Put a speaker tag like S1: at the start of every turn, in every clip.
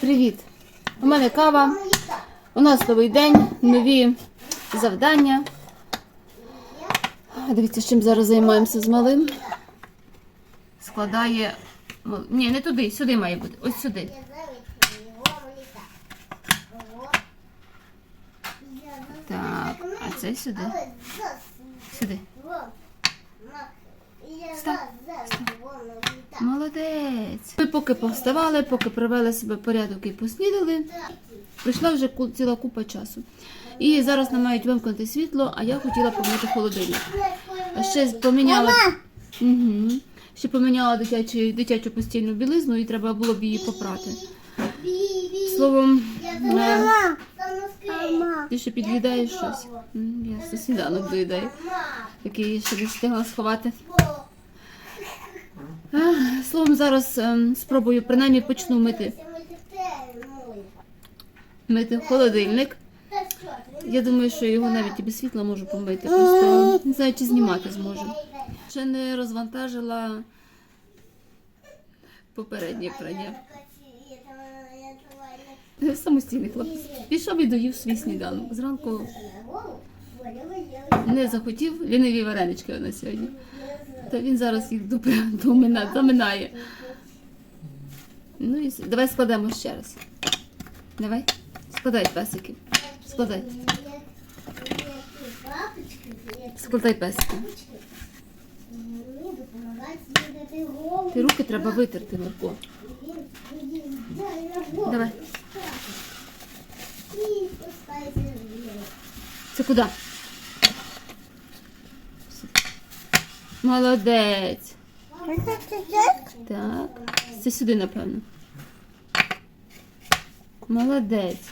S1: Привіт! У мене кава. У нас новий день, нові завдання. Дивіться, чим зараз займаємося з малим. Складає. Ні, не туди, сюди має бути. Ось сюди. Так, а це сюди. Сюди. Молодець. Ми поки повставали, поки привели себе порядок і поснідали. Прийшла вже ціла купа часу. І зараз нам мають вимкнути світло, а я хотіла помити холодильник. А ще поміняла. Угу. Ще поміняла дитячу, дитячу постільну білизну і треба було б її попрати. Словом, е, ти ще під'їдаєш щось. М, Я ще доїдаю, який ще не встигла сховати. Словом, зараз ем, спробую принаймні почну мити, мити холодильник. Я думаю, що його навіть і без світла можу помити. Просто не знаю, чи знімати зможу. Ще не розвантажила попереднє прання. Самостійний хлопець. Пішов і доїв свій сніданок. Зранку не захотів ліниві варенички на сьогодні. Та він зараз їх допи- домина- заминає. Ну і давай складемо ще раз. Давай. Складай песики. Складай. Складай песики. Ти руки треба витерти, Марко. Давай. Це куди? Молодець. Так. Це сюди, напевно. Молодець.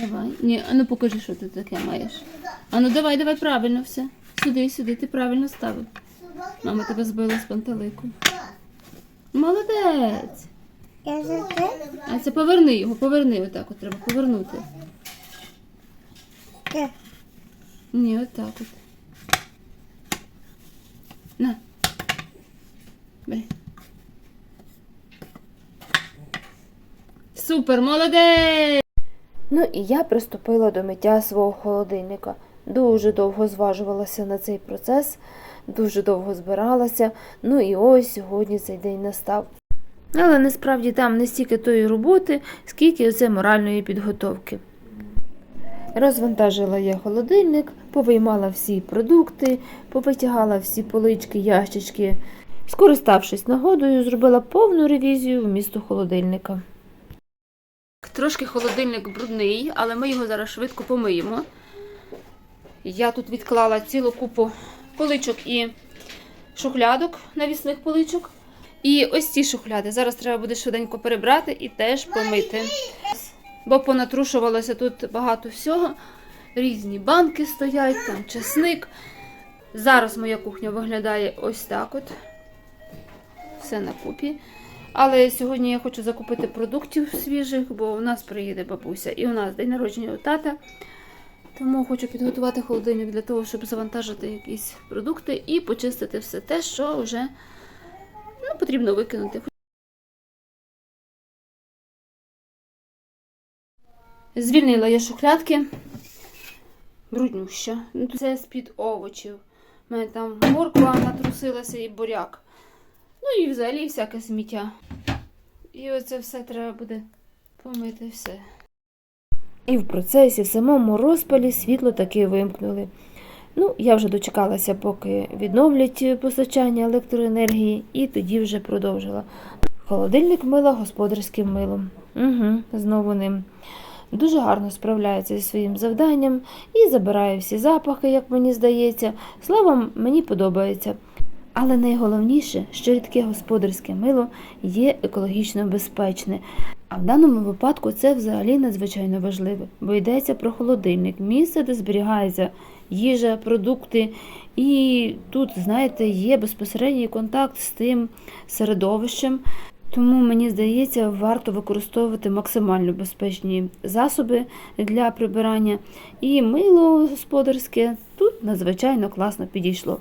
S1: Давай. Ні, а ну покажи, що ти таке маєш. А ну давай, давай правильно все. Сюди, сюди, ти правильно ставив. Мама тебе збила з пантелику. Молодець. А це поверни його, поверни отак от треба повернути. Ні, отак от. На. Супер, молодець!
S2: Ну і я приступила до миття свого холодильника. Дуже довго зважувалася на цей процес, дуже довго збиралася. Ну і ось сьогодні цей день настав. Але насправді там не стільки тої роботи, скільки оце моральної підготовки. Розвантажила я холодильник, повиймала всі продукти, повитягала всі полички, ящички. Скориставшись нагодою, зробила повну ревізію вмісту холодильника.
S1: Трошки холодильник брудний, але ми його зараз швидко помиємо. Я тут відклала цілу купу поличок і шухлядок, навісних поличок. І ось ці шухляди. Зараз треба буде швиденько перебрати і теж помити. Бо понатрушувалося тут багато всього. Різні банки стоять, там чесник. Зараз моя кухня виглядає ось так от. Все на купі. Але сьогодні я хочу закупити продуктів свіжих, бо у нас приїде бабуся і у нас день народження у тата. Тому хочу підготувати холодильник для того, щоб завантажити якісь продукти і почистити все те, що вже ну, потрібно викинути. Звільнила я шухлядки. Бруднюща. Ну, Це з-під овочів. У мене там морква натрусилася і буряк. Ну і взагалі всяке сміття. І оце все треба буде помити все.
S2: І в процесі, в самому розпалі світло таки вимкнули. Ну, я вже дочекалася, поки відновлять постачання електроенергії, і тоді вже продовжила. Холодильник мила господарським милом. Угу, знову ним. Дуже гарно справляється зі своїм завданням і забирає всі запахи, як мені здається. Словом, мені подобається. Але найголовніше, що рідке господарське мило є екологічно безпечне. А в даному випадку це взагалі надзвичайно важливо, бо йдеться про холодильник, місце, де зберігається їжа, продукти. І тут, знаєте, є безпосередній контакт з тим середовищем. Тому мені здається, варто використовувати максимально безпечні засоби для прибирання. І мило господарське тут надзвичайно класно підійшло.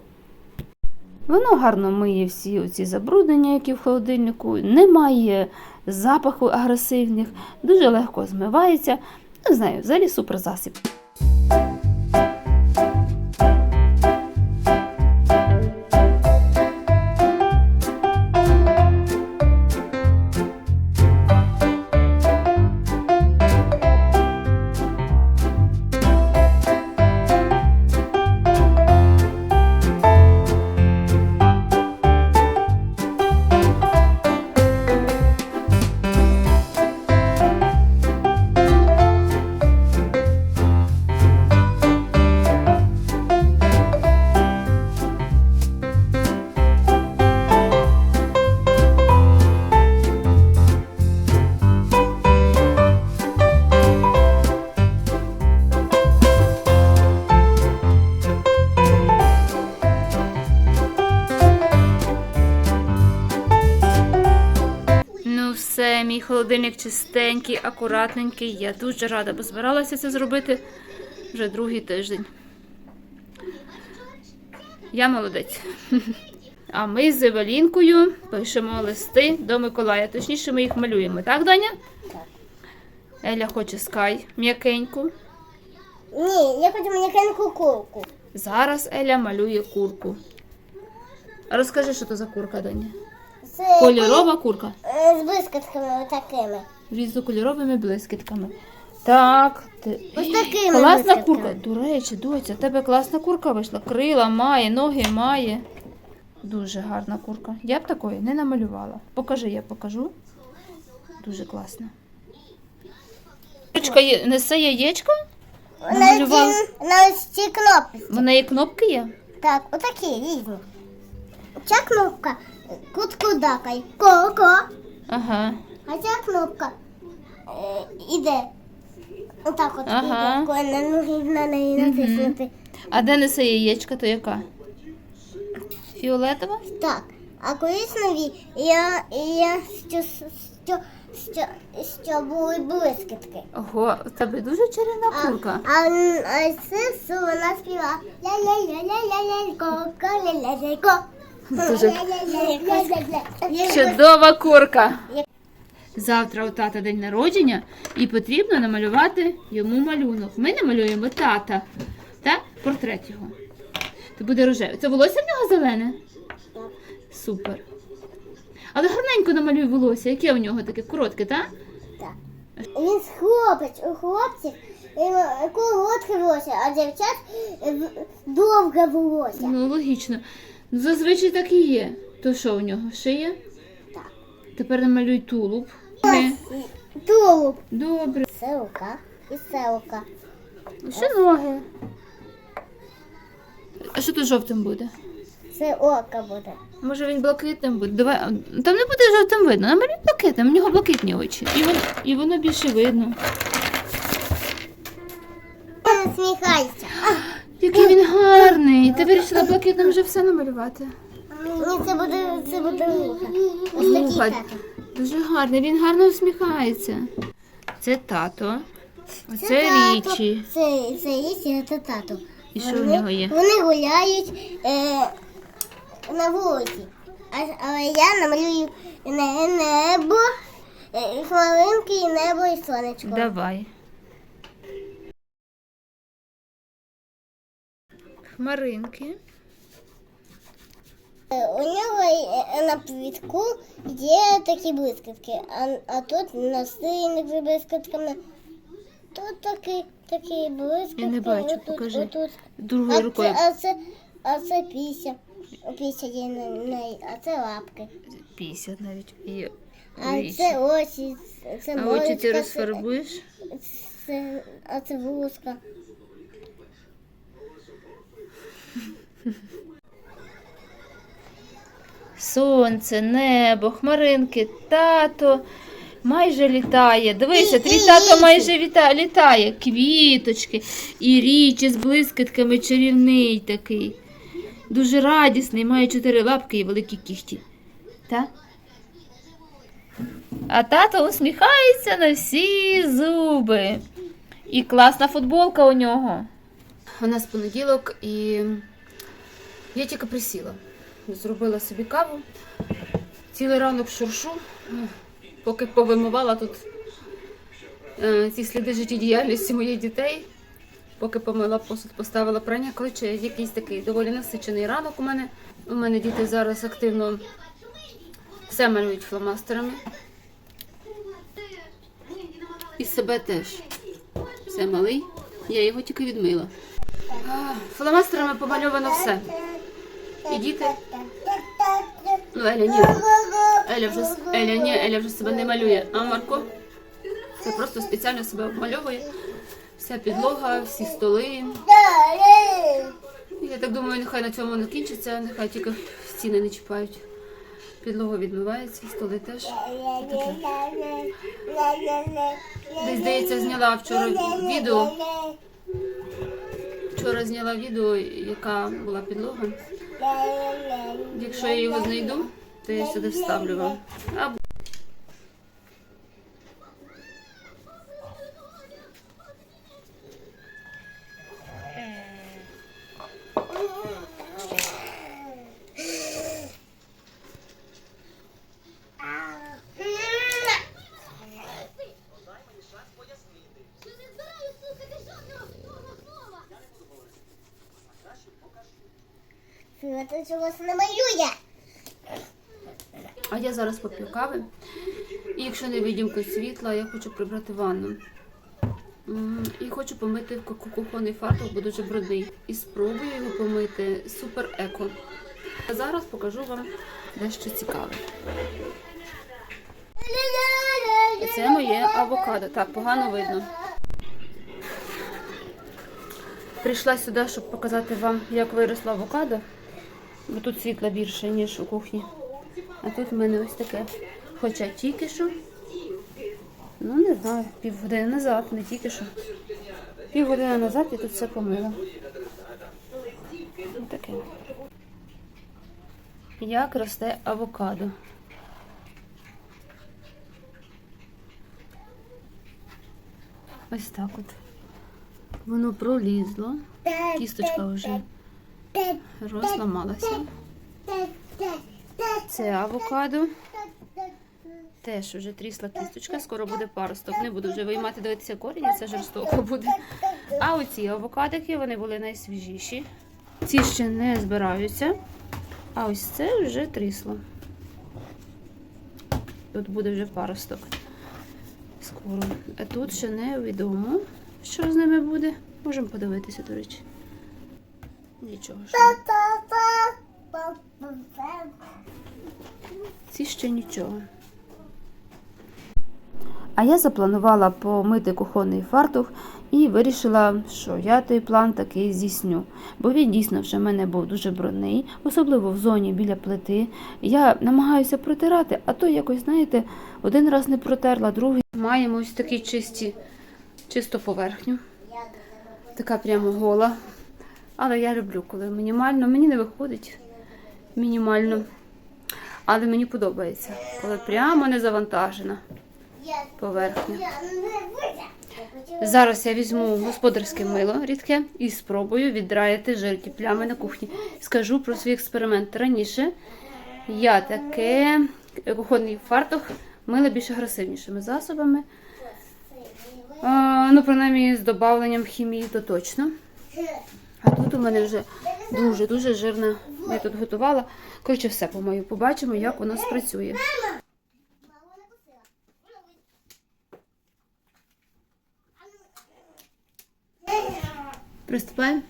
S1: Воно гарно миє всі оці забруднення, які в холодильнику, немає запаху агресивних, дуже легко змивається. Не знаю, взагалі супер холодильник чистенький, акуратненький. Я дуже рада, бо збиралася це зробити вже другий тиждень. Я молодець. А ми з Евелінкою пишемо листи до Миколая. Точніше, ми їх малюємо, так, Даня?
S3: Так.
S1: Еля хоче скай м'якеньку.
S3: Ні, я хочу м'якеньку курку.
S1: Зараз Еля малює курку. Розкажи, що то за курка, Даня?
S3: Це
S1: Кольорова курка.
S3: е, з блискітками такими.
S1: різнокольоровими блискітками. Так, ти...
S3: Ось такими
S1: класна
S3: блискітками.
S1: курка. До речі, доця, в тебе класна курка вийшла. Крила має, ноги має. Дуже гарна курка. Я б такої не намалювала. Покажи, я покажу. Дуже класна. Курочка є- несе яєчко?
S3: На,
S1: Намалювала.
S3: ці, на ось ці кнопки.
S1: В неї кнопки є?
S3: Так, отакі різні. Ця кнопка кутку дакай. Ко-ко.
S1: Ага.
S3: А ця кнопка е, іде. Отак от
S1: Ага.
S3: іде, коли на ноги на неї натиснути.
S1: А де несе яєчко, то яка? Фіолетова?
S3: Так. А колись нові я, я що, що, що, що були блискітки.
S1: Ого, в тебе дуже чарівна
S3: А,
S1: курка.
S3: а, а це вона співа ля ля ля ля ля ля ко ко ля ля ля ко
S1: Дуже Чудова курка. Завтра у тата день народження і потрібно намалювати йому малюнок. Ми намалюємо тата. Так? Портрет його. Це буде рожевий. Це волосся в нього зелене? Супер. Але гарненько намалюй волосся. Яке у нього таке коротке, так?
S3: Він хлопець, у хлопців коротке волосся, а дівчат довге волосся.
S1: Ну, логічно. Ну, зазвичай так і є. То що у нього? Шия?
S3: Так.
S1: Тепер намалюй тулуб. Ні.
S3: Тулуб.
S1: Добре.
S3: Селка і селка.
S1: Ще ноги. А що тут жовтим буде?
S3: Це око буде.
S1: Може він блакитним буде. Давай. Там не буде жовтим видно. Намалюй блакитним, в нього блакитні очі. І воно, і воно більше видно.
S3: Сміхайся.
S1: Який він гарний. Ти вирішила блакитним вже все намалювати.
S3: Ні, це буде, це буде вуха. Ось такий
S1: Вуха.
S3: тато.
S1: Дуже гарний, він гарно усміхається. Це тато. Оце
S3: тато.
S1: річі.
S3: Це, це річі, це тато.
S1: І що в нього є?
S3: Вони гуляють е, на вулиці. А, але я намалюю не, небо, е, хмаринки, і небо і сонечко.
S1: Давай. Хмаринки.
S3: Е, У нього е, на плітку є такі блискітки, а, а тут насильник з блискітками. Тут такі, такі блискітки.
S1: Я не бачу,
S3: отут,
S1: покажи.
S3: Отут.
S1: Другою
S3: А
S1: рукою.
S3: це, а це, а це піся. Піся є на неї, а це лапки.
S1: 50 навіть. І
S3: А це очі, це
S1: А очі ти розфарбуєш?
S3: Це, це, а це вузка.
S1: Сонце, небо, хмаринки, тато майже літає. Дивися, твій тато майже віта, літає. Квіточки і річі з блискітками чарівний такий. Дуже радісний, має чотири лапки і великі кіхті. Та? А тато усміхається на всі зуби. І класна футболка у нього. У нас понеділок і я тільки присіла. зробила собі каву. Цілий ранок шуршу, поки повимивала тут е, ці сліди життєдіяльності моїх дітей. Поки помила посуд, поставила прання. Коротше, якийсь такий доволі насичений ранок у мене. У мене діти зараз активно все малюють фломастерами. І себе теж. Все малий. Я його тільки відмила. Фломастерами помальовано все. І діти. Ну, Еля, ні. Еля вже, Еля, ні, Еля вже себе не малює. А Марко це просто спеціально себе обмальовує. Вся підлога, всі столи. Я так думаю, нехай на цьому не кінчиться, нехай тільки стіни не чіпають. Підлога відмивається, столи теж. Десь, здається, зняла вчора відео. Вчора зняла відео, яка була підлога. Якщо я його знайду, то я сюди вставлю вам. А я зараз поп'ю кави. І якщо не відімкнуть світла, я хочу прибрати ванну. І хочу помити ку- ку- кухонний фартух, бо дуже брудний. І спробую його помити супер еко. А зараз покажу вам дещо цікаве. Це моє авокадо. Так, погано видно. Прийшла сюди, щоб показати вам, як виросло авокадо. Бо тут світла більше, ніж у кухні. А тут в мене ось таке. Хоча тільки що. Ну, не знаю, півгодини назад, не тільки що. Півгодини назад я тут все помила. Таке. Як росте авокадо. Ось так от. Воно пролізло. Кісточка вже розламалася. Це авокадо. Теж вже трісла кісточка, скоро буде паросток. Не буду вже виймати, дивитися корінь, це жорстоко буде. А оці авокадики, вони були найсвіжіші. Ці ще не збираються. А ось це вже трісло. Тут буде вже паросток. Скоро. А тут ще не відомо, що з ними буде. Можемо подивитися, до речі. Нічого. Що. Ці ще нічого. А я запланувала помити кухонний фартух і вирішила, що я той план таки здійсню. Бо він дійсно вже в мене був дуже брудний, особливо в зоні біля плити. Я намагаюся протирати, а то якось, знаєте, один раз не протерла, другий. Маємо ось такі чисті, чисту поверхню. Така прямо гола. Але я люблю, коли мінімально. Мені не виходить мінімально. Але мені подобається, коли прямо не завантажена поверхня. Зараз я візьму господарське мило рідке і спробую віддраїти жирті плями на кухні. Скажу про свій експеримент. Раніше я таке кухонний фартух мила більш агресивнішими засобами. А, ну, принаймні, з додавленням хімії, то точно. А тут у мене вже дуже-дуже жирна. Я тут готувала. Коротше, все помою. Побачимо, як воно спрацює. Приступаємо.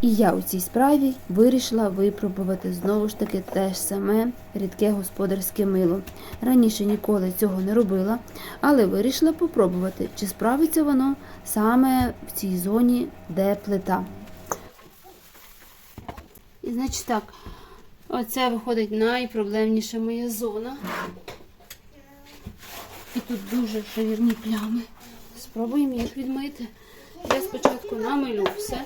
S1: І я у цій справі вирішила випробувати знову ж таки те ж саме рідке господарське мило. Раніше ніколи цього не робила, але вирішила попробувати, чи справиться воно саме в цій зоні, де плита. І значить так, оце виходить найпроблемніша моя зона. І тут дуже жирні плями. Спробуємо їх відмити. Я спочатку намилю все.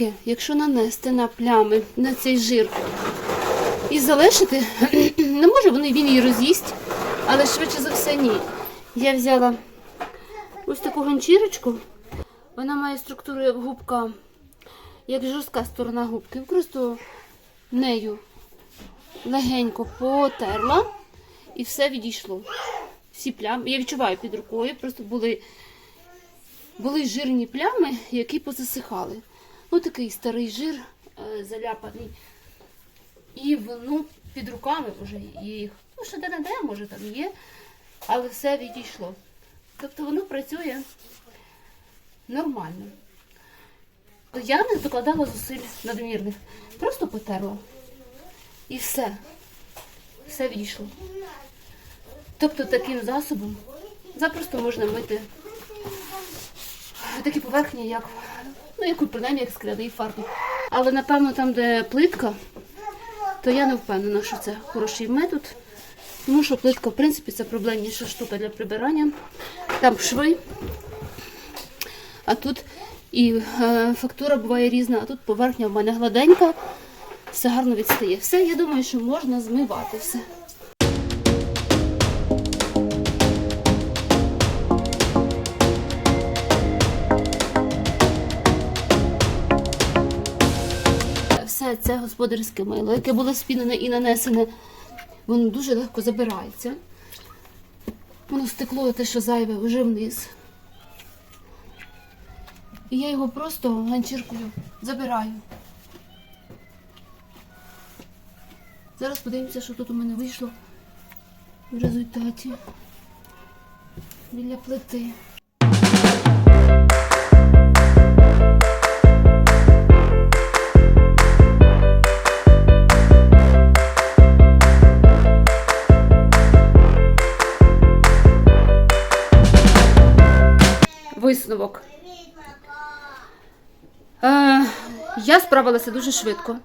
S1: Яке, якщо нанести на плями на цей жир і залишити, не може вони він її роз'їсть, але швидше за все ні. Я взяла ось таку ганчірочку. Вона має структуру як губка, як жорстка сторона губки. Просто нею легенько потерла і все відійшло. Всі плями. Я відчуваю під рукою, просто були, були жирні плями, які позасихали. Ось такий старий жир е, заляпаний. І воно під руками вже їх. Ну, ще де не де, може там є, але все відійшло. Тобто воно працює нормально. Я не докладала зусиль надмірних. Просто потерла. І все. Все відійшло. Тобто таким засобом запросто можна мити такі поверхні, як, ну, як принаймні, як скляний фарб. Але напевно там, де плитка, то я не впевнена, що це хороший метод. Тому що плитка, в принципі, це проблемніша штука для прибирання. Там шви, а тут і е, фактура буває різна, а тут поверхня в мене гладенька, все гарно відстає. Все, я думаю, що можна змивати все. Це господарське мило, яке було спінене і нанесене, воно дуже легко забирається. Воно стекло те, що зайве, вже вниз. І я його просто ганчіркою забираю. Зараз подивимося, що тут у мене вийшло в результаті біля плити. Висновок. Е, я справилася дуже швидко.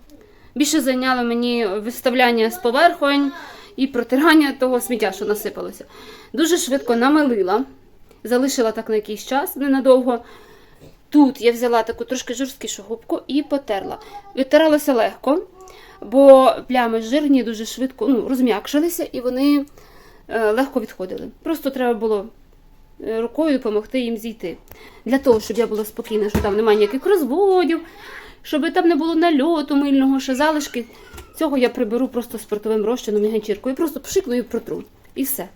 S1: Більше зайняло мені виставляння з поверхонь і протирання того сміття, що насипалося. Дуже швидко намилила, залишила так на якийсь час ненадовго. Тут я взяла таку трошки жорсткішу губку і потерла. Відтиралося легко, бо плями жирні дуже швидко ну, розм'якшилися і вони е, легко відходили. Просто треба було рукою допомогти їм зійти. Для того, щоб я була спокійна, що там немає ніяких розводів, щоб там не було нальоту мильного, що залишки. Цього я приберу просто спиртовим розчином і ганчіркою. Просто пшикну і протру. І все.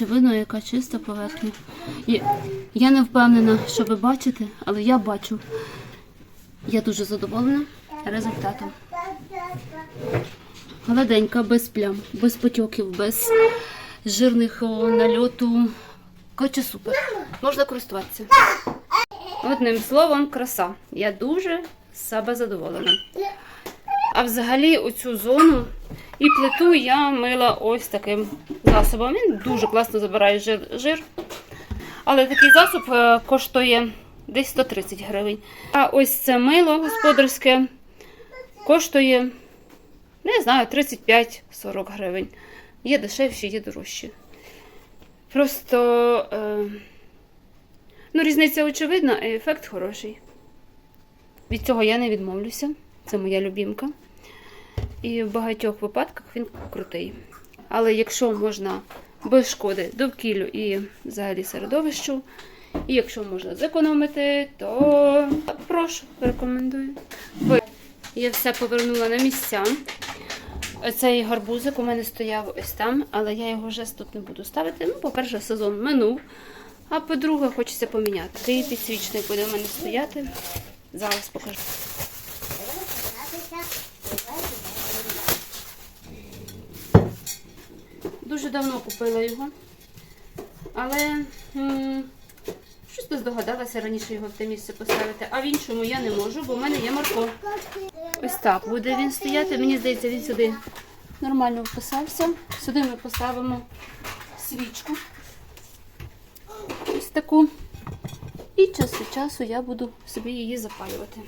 S1: Не знаю, чи видно, яка чиста поверхня. Я, я не впевнена, що ви бачите, але я бачу. Я дуже задоволена результатом. Гладенька, без плям, без потьоків, без жирних нальоту. Коротше, супер. Можна користуватися. Одним словом, краса. Я дуже себе задоволена. А взагалі оцю зону і плиту я мила ось таким засобом. Він дуже класно забирає жир. жир. Але такий засоб е, коштує десь 130 гривень. А ось це мило господарське коштує, не знаю, 35-40 гривень. Є дешевші, є дорожчі. Просто е, ну, різниця очевидна, а ефект хороший. Від цього я не відмовлюся. Це моя любімка. І в багатьох випадках він крутий. Але якщо можна без шкоди довкіллю і взагалі середовищу, і якщо можна зекономити, то прошу, рекомендую. Я все повернула на місця. Цей гарбузик у мене стояв ось там, але я його вже тут не буду ставити. Ну, по-перше, сезон минув. А по-друге, хочеться поміняти. Цей підсвічник буде в мене стояти. Зараз покажу. Дуже давно купила його. Але щось би здогадалася раніше його в те місце поставити, а в іншому я не можу, бо в мене є Марко. Ось так буде він стояти. Мені здається, він сюди нормально вписався. Сюди ми поставимо свічку. Ось таку. І час від часу я буду собі її запалювати.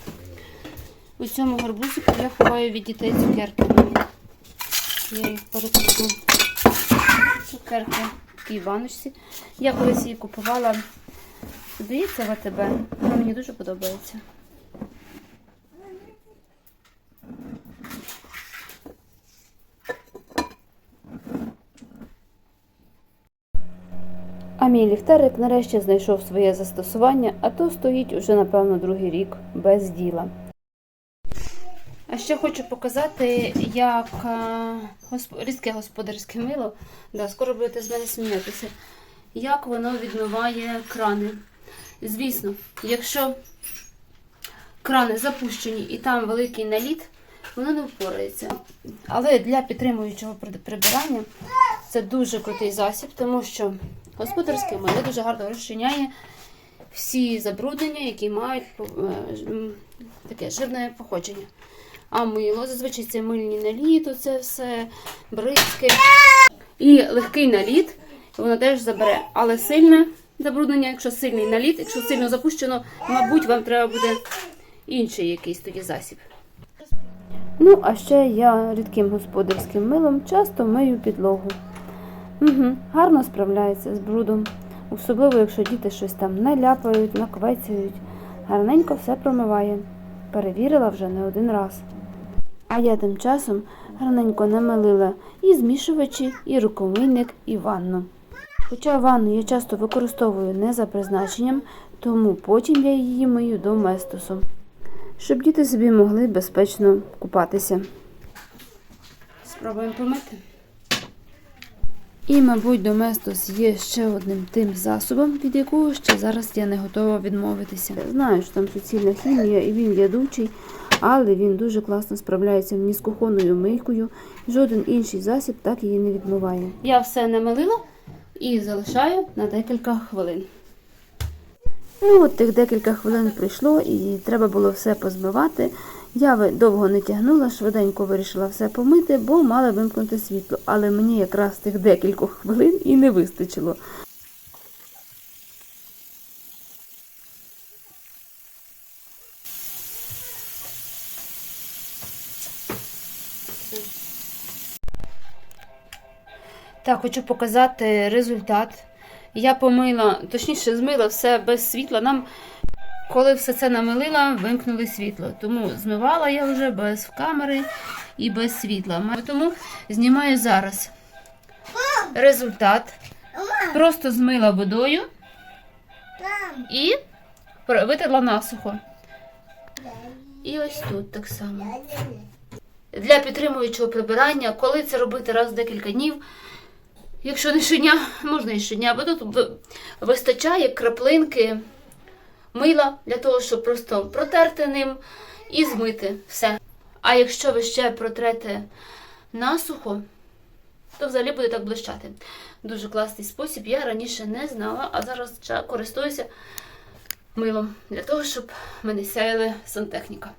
S1: У цьому гарбузику я ховаю від дітей цукерки. Я їх перекладу. Цукерки в тій баночці. Я колись її купувала, здається, в. Вона мені дуже подобається.
S2: А мій ліхтарик нарешті знайшов своє застосування, а то стоїть уже, напевно, другий рік без діла.
S1: А ще хочу показати, як госп- різке господарське мило, да, скоро будете з мене сміятися, як воно відмиває крани. Звісно, якщо крани запущені і там великий наліт, воно не впорається. Але для підтримуючого прибирання це дуже крутий засіб, тому що господарське мило дуже гарно розчиняє всі забруднення, які мають е, таке жирне походження. А мило, зазвичай це мильні наліт, це все, бризки. І легкий наліт воно теж забере. Але сильне забруднення, якщо сильний наліт, якщо сильно запущено, мабуть, вам треба буде інший якийсь тоді засіб.
S2: Ну, а ще я рідким господарським милом часто мию підлогу. Угу, гарно справляється з брудом, особливо якщо діти щось там наляпають, наквецяють. Гарненько все промиває. Перевірила вже не один раз. А я тим часом гарненько намилила і змішувачі, і рукомийник, і ванну. Хоча ванну я часто використовую не за призначенням, тому потім я її мию до местосу, щоб діти собі могли безпечно купатися.
S1: Спробуємо помити.
S2: І, мабуть, Доместос є ще одним тим засобом, від якого ще зараз я не готова відмовитися. Знаю, що там суцільна хімія і він ядучий, але він дуже класно справляється ні з кухонною мийкою, жоден інший засіб так її не відмиває.
S1: Я все намилила і залишаю на декілька хвилин.
S2: Ну, от тих декілька хвилин пройшло і треба було все позмивати. Я довго не тягнула, швиденько вирішила все помити, бо мала вимкнути світло. Але мені якраз тих декількох хвилин і не вистачило.
S1: Так, хочу показати результат. Я помила, точніше, змила все без світла. Нам, коли все це намилила, вимкнули світло. Тому змивала я вже без камери і без світла. Тому знімаю зараз результат. Просто змила водою і витерла насухо. І ось тут так само. Для підтримуючого прибирання, коли це робити раз в декілька днів, Якщо не щодня, можна і щодня, бо тут вистачає краплинки мила для того, щоб просто протерти ним і змити все. А якщо ви ще протрете насухо, то взагалі буде так блищати. Дуже класний спосіб. Я раніше не знала, а зараз користуюся милом для того, щоб мене сяяли сантехніка.